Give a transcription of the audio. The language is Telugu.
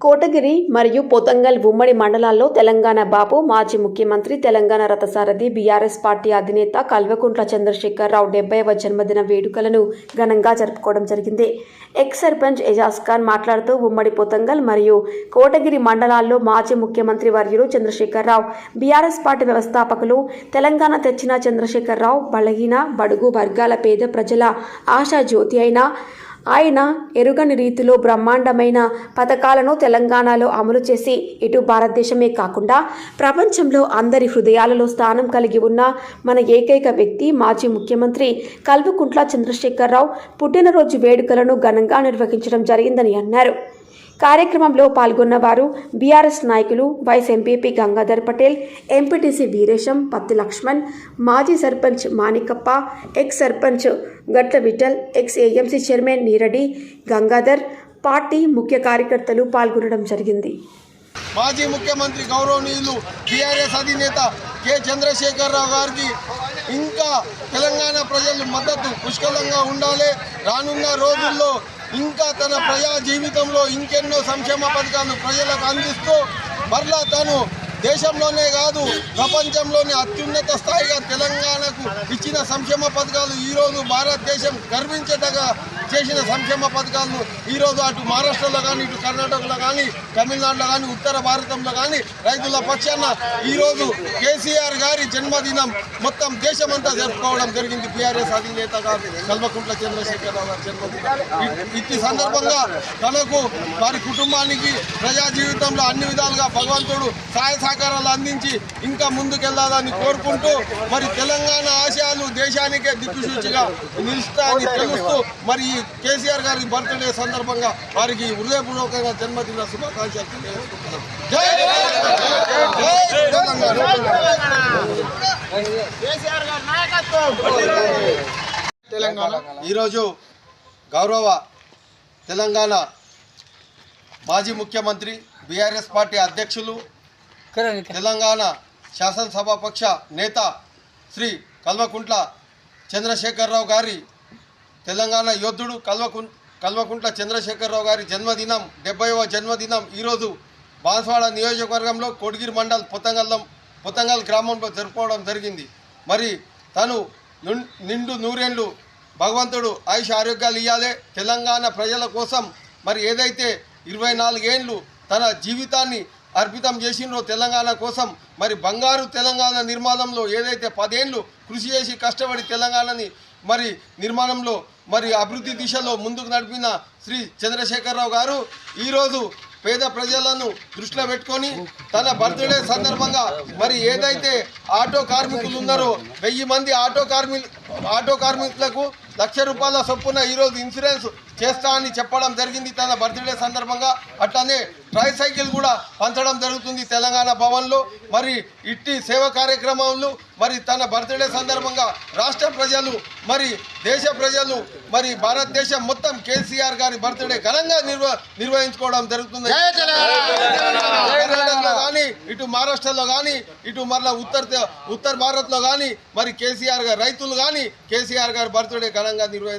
కోటగిరి మరియు పొతంగల్ ఉమ్మడి మండలాల్లో తెలంగాణ బాబు మాజీ ముఖ్యమంత్రి తెలంగాణ రథసారథి బీఆర్ఎస్ పార్టీ అధినేత కల్వకుంట్ల చంద్రశేఖరరావు డెబ్బైవ జన్మదిన వేడుకలను ఘనంగా జరుపుకోవడం జరిగింది. ఎక్స్ సర్పంచ్ ఎజాజ్ ఖాన్ మాట్లాడుతూ ఉమ్మడి పొతంగల్ మరియు కోటగిరి మండలాల్లో మాజీ ముఖ్యమంత్రి వర్యులు చంద్రశేఖరరావు బీఆర్ఎస్ పార్టీ వ్యవస్థాపకులు తెలంగాణ తెచ్చిన చంద్రశేఖరరావు బలహీన బడుగు వర్గాల పేద ప్రజల ఆశా జ్యోతి అయిన ఆయన ఎరుగని రీతిలో బ్రహ్మాండమైన పథకాలను తెలంగాణలో అమలు చేసి ఇటు భారతదేశమే కాకుండా ప్రపంచంలో అందరి హృదయాలలో స్థానం కలిగి ఉన్న మన ఏకైక వ్యక్తి మాజీ ముఖ్యమంత్రి కల్వకుంట్ల చంద్రశేఖరరావు పుట్టినరోజు వేడుకలను ఘనంగా నిర్వహించడం జరిగిందని అన్నారు. కార్యక్రమంలో పాల్గొన్న వారు బీఆర్ఎస్ నాయకులు vice MPP Gangadhar Patel MPTC Veeresham Patti Laxman మాజీ sarpanch Manikappa ex sarpanch Gatla Vithal ex AMC chairman Neeradi Gangadhar party ముఖ్య కార్యకర్తలు పాల్గొనడం జరిగింది. మాజీ ముఖ్యమంత్రి గౌరవనీయులు టీఆర్ఎస్ అధినేత కె చంద్రశేఖరరావు గారికి ఇంకా తెలంగాణ ప్రజలు మద్దతు పుష్కలంగా ఉండాలి. రానున్న రోజుల్లో ఇంకా తన ప్రజా జీవితంలో ఇంకెన్నో సంక్షేమ పథకాలు ప్రజలకు అందిస్తూ మరలా తను దేశంలోనే కాదు ప్రపంచంలోనే అత్యున్నత స్థాయిగా తెలంగాణకు ఇచ్చిన సంక్షేమ పథకాలు ఈరోజు భారతదేశం గర్వించదగ చేసిన సంక్షేమ పథకాలను ఈరోజు అటు మహారాష్ట్రలో కానీ ఇటు కర్ణాటకలో కానీ తమిళనాడులో కానీ ఉత్తర భారతంలో కానీ రైతుల పక్షాన ఈరోజు కేసీఆర్ గారి జన్మదినం మొత్తం దేశమంతా జరుపుకోవడం జరిగింది. బీఆర్ఎస్ అధినేత గారు కల్వకుంట్ల చంద్రశేఖరరావు గారి జన్మదినం. ఇట్టి సందర్భంగా తనకు వారి కుటుంబానికి ప్రజా జీవితంలో అన్ని విధాలుగా భగవంతుడు సహాయ సహకారాలు అందించి ఇంకా ముందుకెళ్ళాలని కోరుకుంటూ మరి తెలంగాణ ఆశయాలు దేశానికే దిక్కుసూచిగా నిలుస్తాయని తెలుస్తూ మరి ఈ కేసీఆర్ గారికి బర్త్డే సందర్భంగా వారికి హృదయపూర్వకంగా జన్మదిన శుభాకాంక్షలు తెలియజేసుకుంటున్నాం. తెలంగాణ తెలంగాణ. ఈరోజు గౌరవ తెలంగాణ మాజీ ముఖ్యమంత్రి బీఆర్ఎస్ పార్టీ అధ్యక్షులు తెలంగాణ శాసనసభాపక్ష నేత శ్రీ కల్వకుంట్ల చంద్రశేఖరరావు గారి తెలంగాణ యోధుడు కల్వకుం కల్వకుంట్ల చంద్రశేఖరరావు గారి జన్మదినం డెబ్బైవ జన్మదినం ఈరోజు బాన్స్వాడ నియోజకవర్గంలో కోడిగిరి మండల్ పొతంగల్లం పొతంగల్ గ్రామంలో జరుపుకోవడం జరిగింది. మరి తను నిండు నూరేళ్ళు భగవంతుడు ఆయుష ఆరోగ్యాలు ఇవ్వాలి తెలంగాణ ప్రజల కోసం మరి ఏదైతే ఇరవై నాలుగేండ్లు తన జీవితాన్ని అర్పితం చేసిండ్రో తెలంగాణ కోసం మరి బంగారు తెలంగాణ నిర్మాణంలో ఏదైతే పదేండ్లు కృషి చేసి కష్టపడి తెలంగాణని మరి నిర్మాణంలో మరి అభివృద్ధి దిశలో ముందుకు నడిపిన శ్రీ చంద్రశేఖరరావు గారు ఈరోజు పేద ప్రజలను దృష్టిలో పెట్టుకొని తన బర్త్డే సందర్భంగా మరి ఏదైతే ఆటో కార్మికులు ఉన్నారో వెయ్యి మంది ఆటో కార్మి ఆటో కార్మికులకు లక్ష రూపాయల చొప్పున ఈరోజు ఇన్సూరెన్స్ చేస్తా అని చెప్పడం జరిగింది తన బర్త్డే సందర్భంగా. అట్లానే ట్రై సైకిల్ కూడా పంచడం జరుగుతుంది తెలంగాణ భవన్లో. మరి ఇట్టి సేవ కార్యక్రమాలు మరి తన బర్త్డే సందర్భంగా రాష్ట్ర ప్రజలు మరి దేశ ప్రజలు మరి భారతదేశం మొత్తం కేసీఆర్ గారి బర్త్డే ఘనంగా నిర్వ నిర్వహించుకోవడం జరుగుతుంది. కానీ ఇటు మహారాష్ట్రలో కానీ ఇటు మరలా ఉత్తర ఉత్తర భారత్లో కానీ మరి కేసీఆర్ గారు రైతులు కానీ కేసీఆర్ గారి బర్త్డే ఘనంగా నిర్వహించ